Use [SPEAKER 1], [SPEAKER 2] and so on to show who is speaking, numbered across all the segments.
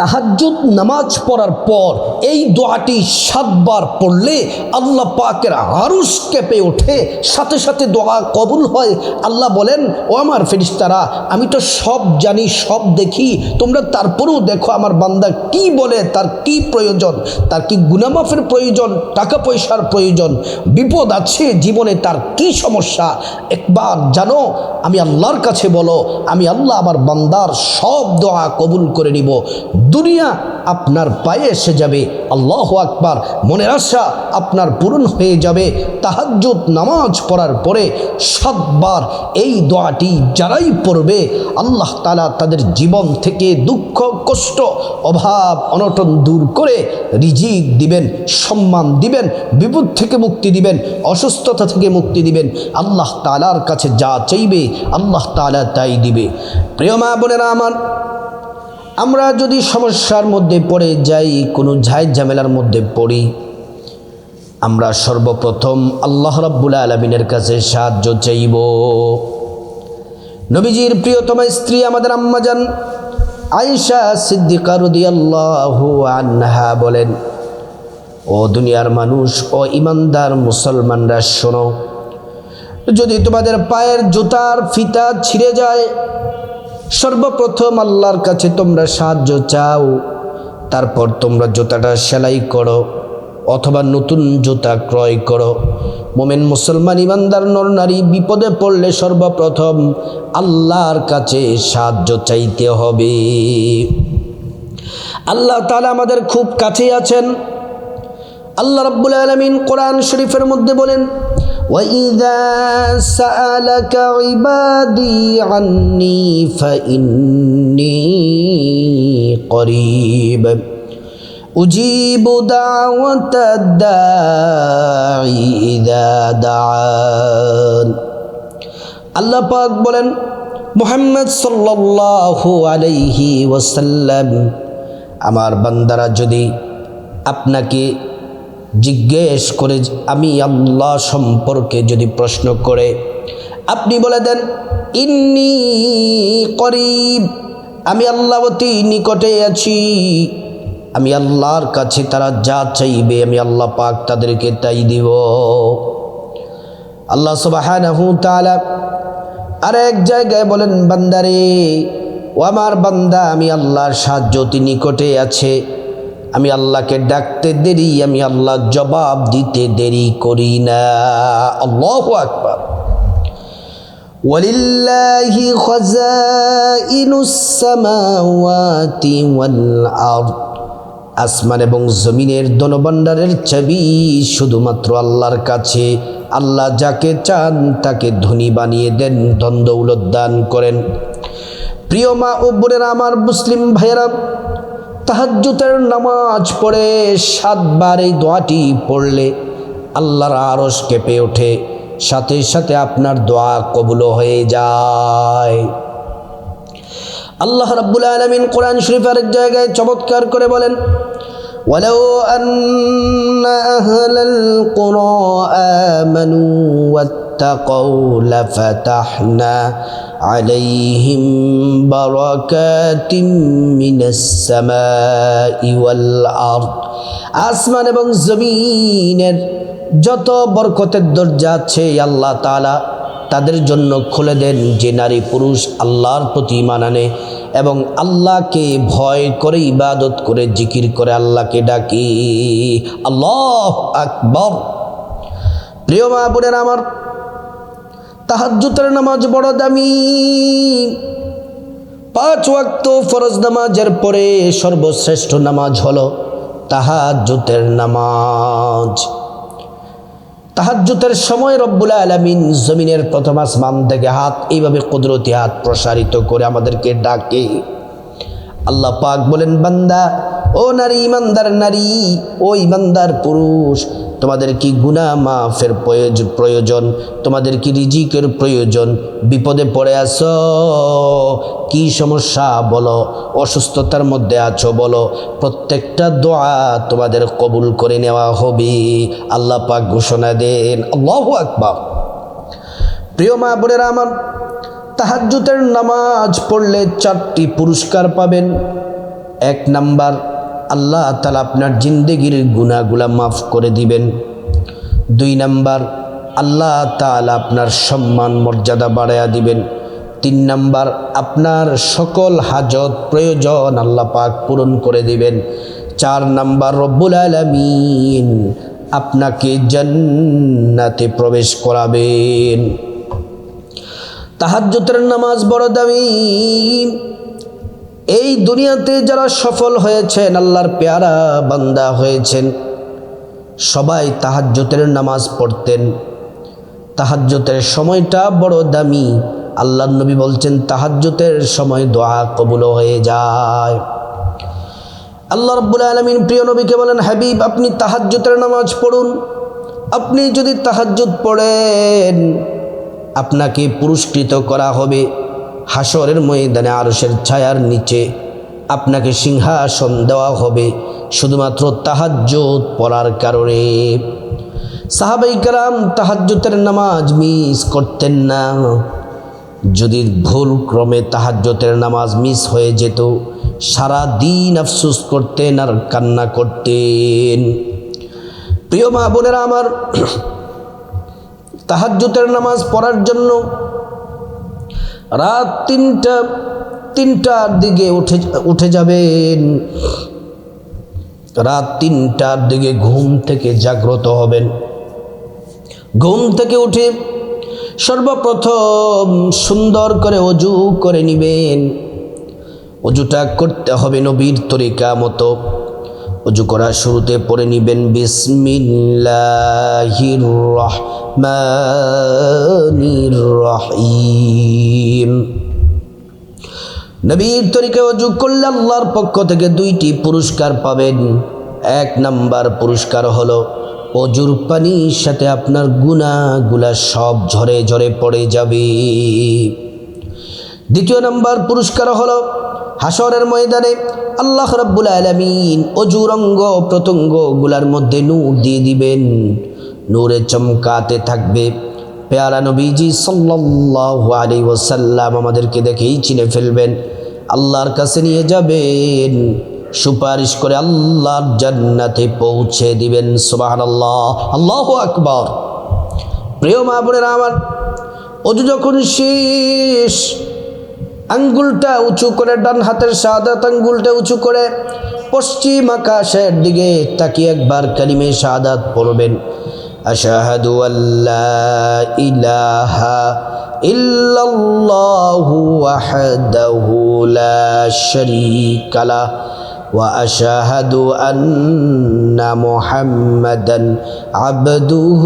[SPEAKER 1] তাহাজ্জুদ নামাজ পড়ার পর এই দোয়াটি সাতবার পড়লে আল্লাহ পাকের আরুষ কেঁপে ওঠে। সাথে সাথে দোয়া কবুল হয়। আল্লাহ বলেন, ও আমার ফেরিস্তারা আমি তো সব জানি, সব দেখি। তোমরা তারপরেও দেখো আমার বান্দা কি বলে, তার কি প্রয়োজন, তার কি গুনামাফের প্রয়োজন, টাকা পয়সার প্রয়োজন, বিপদ আছে জীবনে তার কি সমস্যা? একবার জানো, আমি আল্লাহর কাছে বলো, আমি আল্লাহ আমার বান্দার সব দোয়া কবুল করে নিব। দুনিয়া আপনার পায়ে এসে যাবে। আল্লাহ আকবার। মনের আশা আপনার পূরণ হয়ে যাবে। তাহাজ্জুদ নামাজ পড়ার পরে সাতবার এই দোয়াটি যারাই পড়বে, আল্লাহ তালা তাদের জীবন থেকে দুঃখ, কষ্ট, অভাব, অনটন দূর করে রিজিক দিবেন, সম্মান দিবেন, বিপদ থেকে মুক্তি দিবেন, অসুস্থতা থেকে মুক্তি দিবেন। আল্লাহ তালার কাছে যা চাইবে, আল্লাহ তালা তাই দিবে। প্রিয় মা বোনেরা আমার আমরা যদি সমস্যার মধ্যে পড়ে যাই, কোনো ঝাই ঝামেলার মধ্যে পড়ি, আমরা সর্বপ্রথম আল্লাহ রাব্বুল আলমিনের কাছে সাহায্য চাইব। নবীজির প্রিয়তমা স্ত্রী আমাদের আম্মাজান আয়েশা সিদ্দিকা আনহা বলেন, ও দুনিয়ার মানুষ, ও ইমানদার মুসলমানরা শোনো, যদি তোমাদের পায়ের জুতার ফিতা ছিঁড়ে যায় সর্বপ্রথম আল্লাহর কাছে তোমরা সাহায্য চাও। তারপর তোমরা জুতাটা সেলাই করো অথবা নতুন জুতা ক্রয় করো। মোমেন মুসলমান ইমানদার নর নারী, বিপদে পড়লে সর্বপ্রথম আল্লাহর কাছে সাহায্য চাইতে হবে। আল্লাহ তালা আমাদের খুব কাছেই আছেন। আল্লাহ রাব্বুল আলামিন কোরআন শরীফের মধ্যে বলেন وَإِذَا سَأَلَكَ عِبَادِي عَنِّي فَإِنِّي قَرِيبٌ أُجِيبُ دَعْوَةَ الدَّاعِ إِذَا دَعَانِ আল্লাহ পাক বলেন মুহাম্মদ সাল্লাল্লাহু আলাইহি ওয়াসাল্লাম আমার বান্দারা যদি আপনাকে জিজ্ঞেস করে, আমি আল্লাহ সম্পর্কে যদি প্রশ্ন করে, আপনি বলে দেন, ইন্নি করিব, আমি আল্লাহ অতি নিকটে আছি। আমি আল্লাহর কাছে তারা যা চাইবে, আমি আল্লাহ পাক তাদেরকে তাই দিব। আল্লাহ সুবহানাহু তাআলা আর এক জায়গায় বলেন, বান্দারে, ও আমার বান্দা, আমি আল্লাহর সাহায্য অতি নিকটে আছে। আমি আল্লাহকে ডাকতে দেরি আমি আল্লাহ জবাব দিতে দেরি করি না আল্লাহ আকবার ولله خزائن السماوات والأرض আসমান এবং জমিনের দনবন্ডারের ছবি শুধুমাত্র আল্লাহর কাছে আল্লাহ যাকে চান তাকে ধনী বানিয়ে দেন দ্বন্দ্ব দান করেন প্রিয় মা ও বোনেরা আমার মুসলিম ভাইয়েরা তাহাজ্জুতের নামাজ পড়ে সাতবার এই দোয়াটি পড়লে আল্লাহর আরস কেঁপে ওঠে সাথে সাথে আপনার দোয়া কবুল হয়ে যায় আল্লাহ রাব্বুল আলামিন কোরআন শরীফ আরেক জায়গায় চমৎকার করে বলেন ولو أن أهل القرى آمنوا واتقوا لفتحنا عليهم بركات من السماء والأرض আসমান এবং জমিনের যত বরকতের দরজা আছে আল্লাহ তাআলা তাদের জন্য খুলে দেন যে নারী পুরুষ আল্লাহর প্রতি মানানে এবং আল্লাহকে ভয় করে ইবাদত করে জিকির করে আল্লাহকে ডাকি আল্লাহ আকবর প্রিয় মা বোনের আমার তাহাজ্জুতের নামাজ বড় দামি। পাঁচ ওয়াক্ত ফরজ নামাজের পরে সর্বশ্রেষ্ঠ নামাজ হলো তাহাজ্জুতের নামাজ। তাহাজ্জুতের সময় রব্বুল আলমিন জমিনের প্রথম আসমান থেকে হাত, এইভাবে কুদরতি হাত প্রসারিত করে আমাদেরকে ডাকে। আল্লাহ পাক বলেন, বান্দা ও নারী, ইমানদার নারী ও ইমানদার পুরুষ, তোমাদের কি গুনা মাফের প্রয়োজন? তোমাদের কি রিজিকের প্রয়োজন? বিপদে পড়ে আছো? কি সমস্যা বলো? অসুস্থতার মধ্যে আছো বলো? প্রত্যেকটা দোয়া তোমাদের কবুল করে নেওয়া হবে। আল্লাহ পাক ঘোষণা দেন, আল্লাহ আকবার। প্রিয় মা বোনেরা আমার তাহাজ্জুতের নামাজ পড়লে চারটি পুরস্কার পাবেন। এক নাম্বার আল্লাহ তালা আপনার জিন্দগির গুণাগুলা মাফ করে দিবেন। দুই নাম্বার, আল্লাহ তালা আপনার সম্মান মর্যাদা বাড়াইয়া দিবেন। তিন নাম্বার, আপনার সকল হাজত প্রয়োজন আল্লাহ পাক পূরণ করে দিবেন। চার নাম্বার, রব্বুল আলমিন আপনাকে জান্নাতে প্রবেশ করাবেন। তাহাজ্জুতের নামাজ বড় দামি। এই দুনিয়াতে যারা সফল হয়েছেন, আল্লাহর পেয়ারা বান্দা হয়েছেন। সবাই তাহাজ্জুতের নামাজ পড়তেন। তাহাজ্জুতের সময়টা বড় দামি। আল্লাহ নবী বলছেন, তাহাজ্জুতের সময় দোয়া কবুল হয়ে যায়। আল্লাহ রব্বুল আলমিন প্রিয় নবীকে বলেন, হাবিব, আপনি তাহাজ্জুতের নামাজ পড়ুন। আপনি যদি তাহাজ্জুদ পড়েন, আপনাকে পুরস্কৃত করা হবে। হাসরের ময়দানে আরসের ছায়ার নিচে আপনাকে সিংহাসন দেওয়া হবে, শুধুমাত্র তাহাজ্জুদ পড়ার কারণে। সাহাবাই কারাম তাহাজ্জুতের নামাজ মিস করতেন না। যদি ভুল ক্রমে তাহাজ্জতের নামাজ মিস হয়ে যেত, সারা দিন আফসুস করতেন আর কান্না করতেন। প্রিয় মা বোনেরা আমার তাহাজ্জুতের নামাজ পড়ার জন্য রাত তিনটা, তিনটার দিকে উঠে উঠে যাবেন। রাত তিনটার দিকে ঘুম থেকে জাগ্রত হবেন। ঘুম থেকে উঠে সর্বপ্রথম সুন্দর করে অজু করে নিবেন। অজুটা করতে হবে নবীর তরিকা মতো। অজু করার শুরুতে পড়ে নিবেন বিসমিল্লাহির রহমানির রহিম। নবীর তরিকায় অজু করলে আল্লাহর পক্ষ থেকে দুইটি পুরস্কার পাবেন। এক নাম্বার পুরস্কার হলো অজুর পানির সাথে আপনার গুণাগুলা সব ঝরে ঝরে পড়ে যাবে। দ্বিতীয় নাম্বার পুরস্কার হলো হাসরের ময়দানে আল্লাহ রাব্বুল আলমিন অজুর অঙ্গ প্রত্যঙ্গগুলার মধ্যে নূর দিয়ে দিবেন। নূরে চমকাতে থাকবে। পেয়ারা নবীজি সাল্লাল্লাহু আলাইহি ওয়াসাল্লাম আমাদেরকে দেখেই চিনে ফেলবেন। আল্লাহর কাছে নিয়ে যাবেন। সুপারিশ করে আল্লাহর জান্নাতে পৌঁছে দিবেন। সুবাহান আল্লাহ আল্লাহ আকবর। প্রিয় মা বোনেরা আমার, অজু যখন শেষ, আঙ্গুলটা উঁচু করে, ডান হাতের সাদাত আঙ্গুলটা উঁচু করে, পশ্চিম আকাশের দিকে তাকিয়ে একবার কালিমে সাদাত পড়বেন। আশাহাদু আল্লাহ ইলাহা ইল্লাল্লাহু ওয়াহদাহু লা শারীকা লাহ واشهد ان محمدا عبده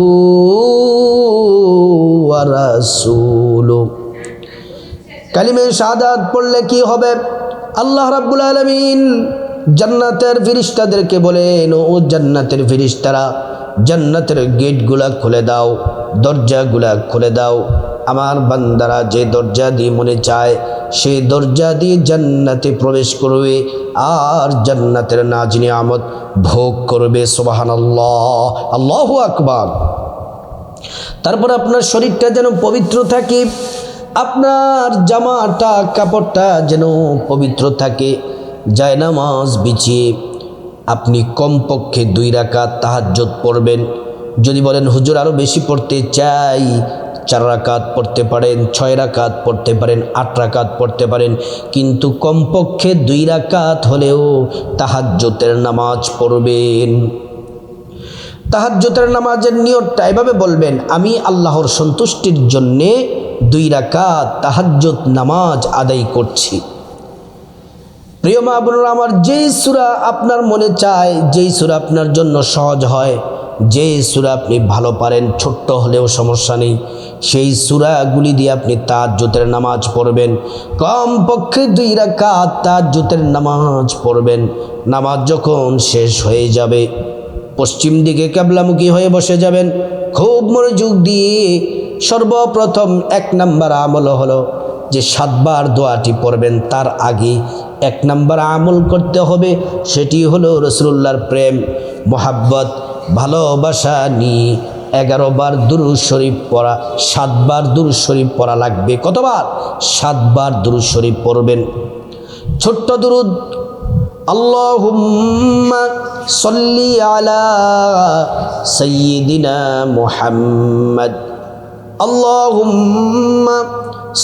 [SPEAKER 1] ورسوله কালিমে শাহাদাত পড়লে কি হবে আল্লাহ রাব্বুল আলামিন জান্নাতের ফিরিস্তাদেরকে বলেন ও জান্নাতের ফিরিস্তারা জান্নাতের গেটগুলা খুলে দাও, দরজাগুলা খুলে দাও। আমার বান্দারা যে দরজা দিয়ে মনে চায় সেই দরজা দিয়ে জান্নাতে প্রবেশ করবে আর জান্নাতের নাজনি আমদ ভোগ করবে সোবাহান আল্লাহ আল্লাহ আকবার। তারপর আপনার শরীরটা যেন পবিত্র থাকে, আপনার জামাটা, কাপড়টা যেন পবিত্র থাকে, জায়নামাজ বিছিয়ে আপনি কমপক্ষে দুই রাকাত তাহাজ্জত পড়বেন। যদি বলেন, হুজুর আরও বেশি পড়তে চাই। চার রাকাত পড়তে পারেন, ছয় রাকাত পড়তে পারেন, আট রাকাত পড়তে পারেন। কিন্তু কমপক্ষে দুই রাকাত হলেও তাহাজ্জতের নামাজ পড়বেন। তাহাজ্জতের নামাজের নিয়তটা এভাবে বলবেন, আমি আল্লাহর সন্তুষ্টির জন্যে দুই রাকাত তাহাজ্জত নামাজ আদায় করছি। প্রিয় মা আমার যেই সুরা আপনার মনে চায়, যেই সুরা আপনার জন্য সহজ হয় যে সুরা আপনি ভালো পারেন, ছোট্ট হলেও সমস্যা নেই। সেই সুরাগুলি দিয়ে আপনি তার জোতের নামাজ পড়বেন। কম পক্ষে দুই রাকাত তার জোতের নামাজ পড়বেন। নামাজ যখন শেষ হয়ে যাবে, পশ্চিম দিকে ক্যাবলামুখী হয়ে বসে যাবেন। খুব মনোযোগ দিয়ে সর্বপ্রথম এক নাম্বার আমল হলো যে সাতবার দোয়াটি পড়বেন। তার আগে এক নাম্বার আমল করতে হবে, সেটি হলো রসুল্লাহর প্রেম, মোহাব্বত, ভালোবাসা নিয়ে এগারো বার দুরুদ শরীফ পড়া সাতবার দুরুদ শরীফ পড়া লাগবে। কতবার? সাতবার দুরুদ শরীফ পড়বেন। ছোট্ট দুরুদ, আল্লাহুম্মা সল্লি আলা সাইয়্যিদিনা মুহাম্মদ। আল্লাহুম্মা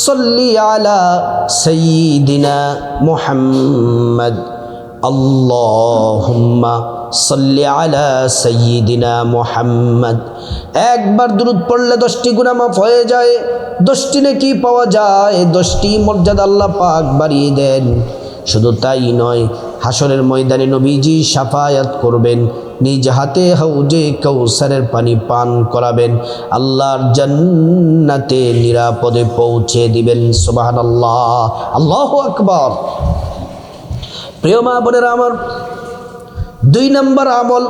[SPEAKER 1] সল্লি আলা সাইয়্যিদিনা মুহাম্মদ। আল্লাহুম্মা সল্লি আলা সাইয়্যিদিনা মুহাম্মদ। একবার দুরুদ পড়লে দশটি গুনাহ মাফ হয়ে যায়, দশটি নাকি পাওয়া যায়, দশটি মর্যাদা আল্লাহ পাক বাড়িয়ে দেন। শুধু তাই নয়, হাসরের ময়দানে নবীজি সাফায়াত করবেন, নিজ হাতে হাউজে কৌসারের পানি পান করাবেন, আল্লাহর জান্নাতে নিরাপদে পৌঁছে দিবেন সুবাহান আল্লাহ আল্লাহ আকবর। প্রিয় মা বোনেরা আমার, দুই নম্বর আমল,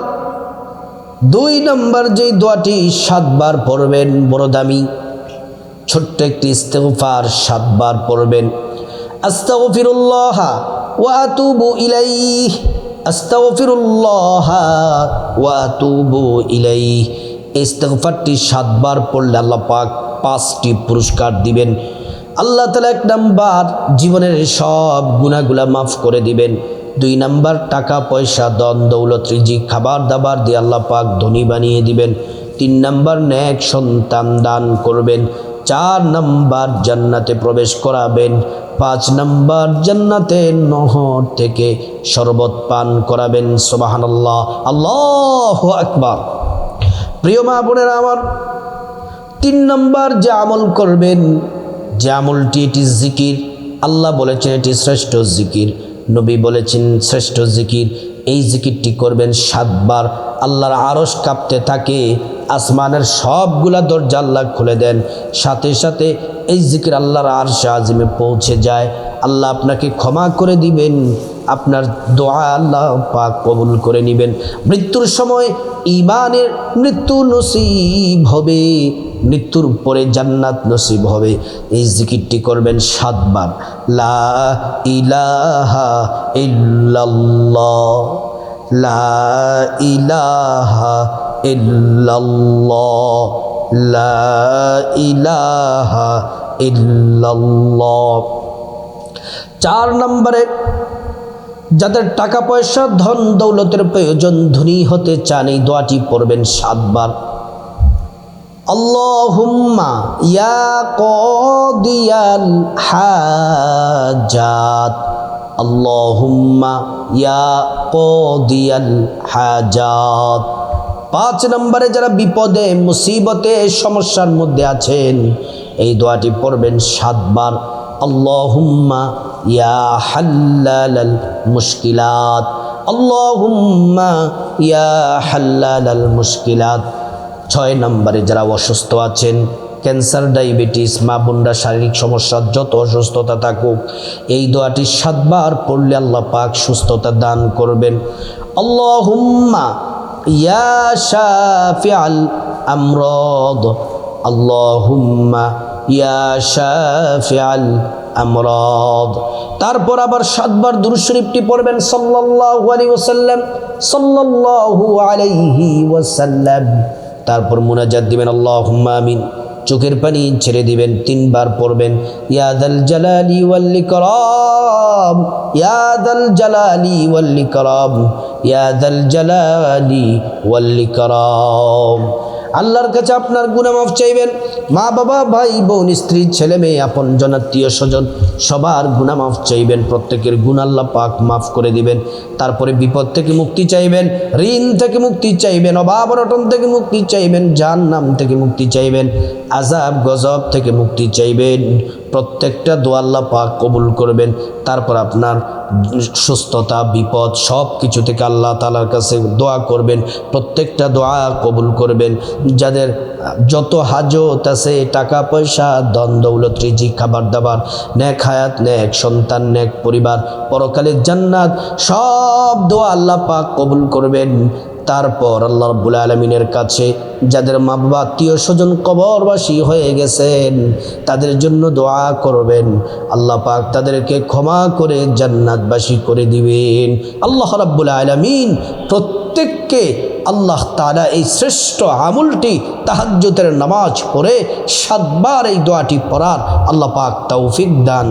[SPEAKER 1] দুই নম্বর যে দোয়াটি সাতবার পড়বেন, বড় দামি, ছোট্ট একটি ইস্তেগফার সাতবার পড়বেন। আস্তাগফিরুল্লাহ ওয়া আতুবু ইলাইহ, আস্তাগফিরুল্লাহ ওয়া আতুবু ইলাইহ। সাতবার পড়লে আল্লাহ পাক পাঁচটি পুরস্কার দিবেন। আল্লাহ তালা এক নাম্বার জীবনের সব গুণাগুলা মাফ করে দিবেন। দুই নাম্বার টাকা, পয়সা দন দৌলত, রিজিক, খাবার দাবার দিয়ে আল্লাহ পাক ধনী বানিয়ে দিবেন। তিন নাম্বার ন্যাক সন্তান দান করবেন। চার নাম্বার জান্নাতে প্রবেশ করাবেন। পাঁচ নম্বর জান্নাতে নহর থেকে শরবত পান করাবেন সোবাহান আল্লাহ আল্লাহ আকবার। প্রিয় মা বোনেরা আমার, তিন নম্বর যে আমল করবেন, যে আমলটি এটি জিকির, আল্লাহ বলেছেন এটি শ্রেষ্ঠ জিকির, নবী বলেছেন শ্রেষ্ঠ জিকির, এই জিকিরটি করবেন সাতবার। আল্লাহর আরস কাঁপতে থাকে আসমানের সবগুলা দরজা আল্লাহ খুলে দেন। সাথে সাথে এই জিকির আল্লাহর আরশে আজিমে পৌঁছে যায়। আল্লাহ আপনাকে ক্ষমা করে দিবেন। আপনার দোয়া আল্লাহ পাক কবুল করে নেবেন। মৃত্যুর সময় ইমানের মৃত্যু নসিব হবে। মৃত্যুর পরে জান্নাত নসিব হবে। এই জিকিরটি করবেন সাতবার। লা ইলাহা ইল্লাল্লাহ। লা ইলাহা ইল্লাল্লাহ, লা ইলাহা ইল্লাল্লাহ। চার নম্বরে, যাদের টাকা পয়সা, ধন, দৌলতের প্রয়োজন, ধনী হতে চান, এই দোয়াটি পড়বেন সাতবার। আল্লাহুম্মা ইয়া কদিয়াল হাজাত। আল্লাহুম্মা ইয়া কদিয়াল হাজাত। পাঁচ নম্বরে যারা বিপদে, মুসিবতে, সমস্যার মধ্যে আছেন, এই দোয়াটি পড়বেন সাতবার। আল্লাহুম্মা ইয়া হাল্লাল মুশকিলাত। আল্লাহুম্মা ইয়া হাল্লাল মুশকিলাত। ছয় নম্বরে যারা অসুস্থ আছেন, ক্যান্সার, ডায়াবেটিস, মা বোনরা শারীরিক সমস্যা, যত অসুস্থতা থাকুক, এই দোয়াটি সাতবার পড়লে আল্লাহ পাক সুস্থতা দান করবেন। আল্লাহুম্মা ইয়া শাফিআল আমরাদ। আল্লাহুম্মা ইয়া শাফিআল আমরাদ। তারপর আবার সাতবার দুরূদ শরীফটি পড়বেন সাল্লাল্লাহু আলাইহি ওয়াসাল্লাম। সাল্লাল্লাহু আলাইহি ওয়াসাল্লাম। তারপর মুনাজাত দিবেন আল্লাহুম্মা আমিন। চোখের পানি ছেড়ে দিবেন, তিনবার পড়বেন। ইয়াদাল জালালি ওয়াল্লি করব ইয়াদাল জালালি ওয়াল্লি করব ইয়াদাল জালালি ওয়াল্লি ইকরাম। আল্লাহর কাছে আপনার গুণামাফ মাফ চাইবেন। মা বাবা, ভাই, বোন, স্ত্রী, ছেলে মেয়ে, আপন জনাত্মীয় স্বজন, সবার গুণামাফ মাফ চাইবেন। প্রত্যেকের গুণ আল্লাহ পাক মাফ করে দিবেন। তারপরে বিপদ থেকে মুক্তি চাইবেন, ঋণ থেকে মুক্তি চাইবেন, অভাব অনটন থেকে মুক্তি চাইবেন, জাহান্নাম থেকে মুক্তি চাইবেন আজাব গজব থেকে মুক্তি চাইবেন। প্রত্যেকটা দোয়া আল্লাহ পাক কবুল করবেন। তারপর আপনার সুস্থতা, বিপদ সব কিছু থেকে আল্লাহ তালার কাছে দোয়া করবেন। প্রত্যেকটা দোয়া কবুল করবেন। যাদের যত হাজত আছে, টাকা পয়সা দন দৌলত রিজি খাবার দাবার ন্যাক হায়াত ন্যাক সন্তান ন্যাক পরিবার পরকালের জান্নাত, সব দোয়া আল্লাহ পাক কবুল করবেন। তারপর আল্লাহ রব্বুল আলমিনের কাছে যাদের মা বাবা আত্মীয় স্বজন কবরবাসী হয়ে গেছেন, তাদের জন্য দোয়া করবেন। আল্লাহ পাক তাদেরকে ক্ষমা করে জান্নাতবাসী করে দিবেন। আল্লাহ রব্বুল আলমিন প্রত্যেককে আল্লাহ তালা এই শ্রেষ্ঠ আমুলটি তাহাজ্যতের নামাজ পড়ে সাতবার এই দোয়াটি পড়ার আল্লাহ পাক তৌফিক দান